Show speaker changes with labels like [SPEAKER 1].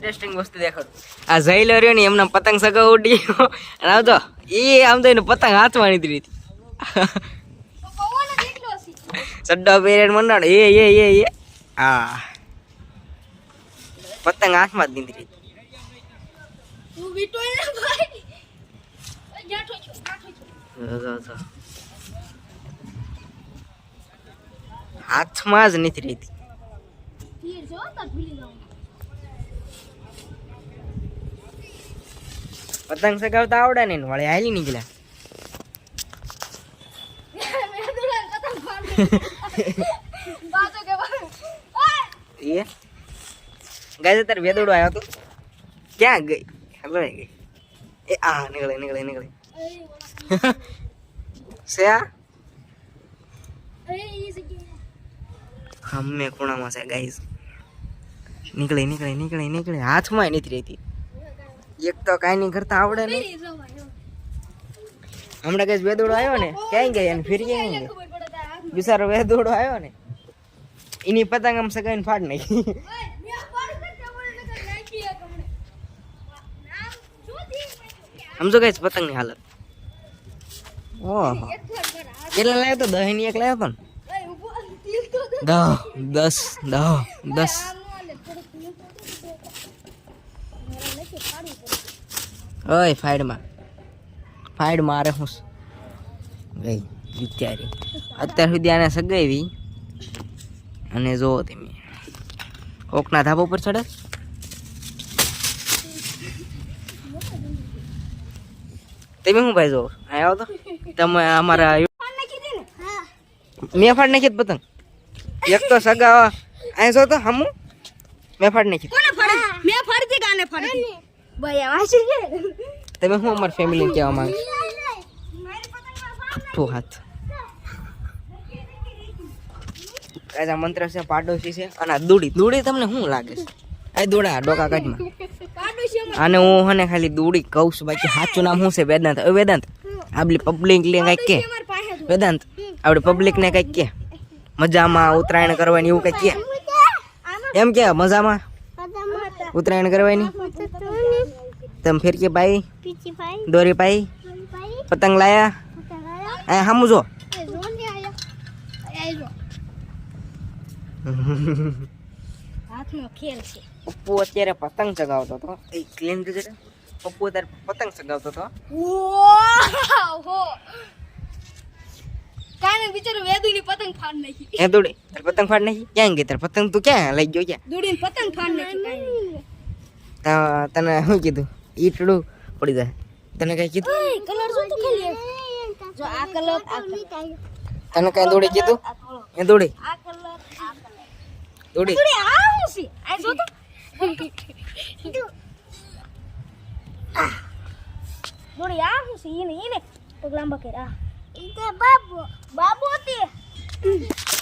[SPEAKER 1] Interesting વસ્તુ દેખાડું આ ઝૈલો રહ્યો ને એમના પતંગ સગા ઉડી અને આવતો એ આમ તો એને પતંગ હાથમાં નીકળી હતી ચડ્ડો પેરેડ મંડાણ. એ એ એ એ. હા. પતંગ હાથમાં જ નીકળી હતી. હાથમાં જ નથી રહેતી પતંગ સગાવતા આવડે ને વળે હાલી નીકળ્યા. એ? ગાય તારે વેદોડો આવ્યો તો? ક્યાં ગઈ? હલો ગઈ. એ આ નીકળે નીકળે નીકળે. છે આ? હમે ખૂણામાં છે ગાઈસ નીકળે નીકળે નીકળે નીકળે. હાથમાં નથી રહેતી. એક તો કાંઈ નહીં કરતા આવડે ને. હમણાં કઈ વેદોડો આવ્યો ને? ક્યાંય ગયા અને ફરી ક્યાંય ગઈ બિસારો વેદોડો આવ્યો ને એની પતંગ આમ સગાઈને ફાડ નાખી. સમજો કઈ પતંગની હાલત. ઓહો. કેટલા લાવ્યો તો? દહીં ની? એક લાવ્યો દહ દસ દહ દસ. ઓય ફાઈડમાં ફાઈડ મારે હું ગઈ બિચારી અત્યાર સુધી આને સગાવી. અને જો તમે. કોકના ધાબા ઉપર ચડે? તમે શું ભાઈ જો અહીં આવો તો. તમે અમારા મેં ફાડ નાખી પતંગ. એક તો સગા અહીં જો તો હમું. મેં ફાડ નાખી. તમે શું અમારી ફેમિલી કહેવા માંગે? ઠું હાથ. કાજા મંત્ર છે પાડોશી છે અને આ દૂડી. દૂડી તમને શું લાગે છે? આ દોડા ડોકા કાઢમાં. આને હું હને ખાલી દૂડી કહું છું બાકી સાચું નામ શું છે? વેદાંત. હવે વેદાંત. આપણી પબ્લિક ને કંઈક કે. વેદાંત. આપણે પબ્લિક ને કંઈક કે. મજામાં ઉત્તરાયણ કરવાની એવું કંઈક કે. એમ કે મજામાં? ઉત્તરાયણ કરવાની? તમે ફેર કે ભાઈ? દોરી પાઈ પતંગ લાયા? આ હામું જો. પપ્પુ અત્યારે પતંગ ચગાવતો હતો. એ ક્લીન કરી પપ્પુ અત્યારે પતંગ ચગાવતો હતો.
[SPEAKER 2] કાને બિચારો વેદુની પતંગ ફાડ નાખી.
[SPEAKER 1] હે દોડી. તાર પતંગ ફાડ નાખી? ક્યાં ગઈ? તાર પતંગ તું ક્યાં લઈ ગયો ક્યાં?
[SPEAKER 2] દોડીને પતંગ ફાડ નાખી
[SPEAKER 1] તા- તને શું કીધું? ઈટડું પડી જાય. તને કઈ કીધું?
[SPEAKER 2] ઓય, કલર શું તું ખાલી જો આ કલર આ કલર.
[SPEAKER 1] તને કઈ દોડી કીધું? એ દોડી.
[SPEAKER 2] આ કલર આ કલર.
[SPEAKER 1] દોડી.
[SPEAKER 2] દોડી આ હું છે? આ જો તો દોડી આ હું છે? ઈને ઈને પગ લાંબા કર આ. ઈતે બાબુ બાબુ હતી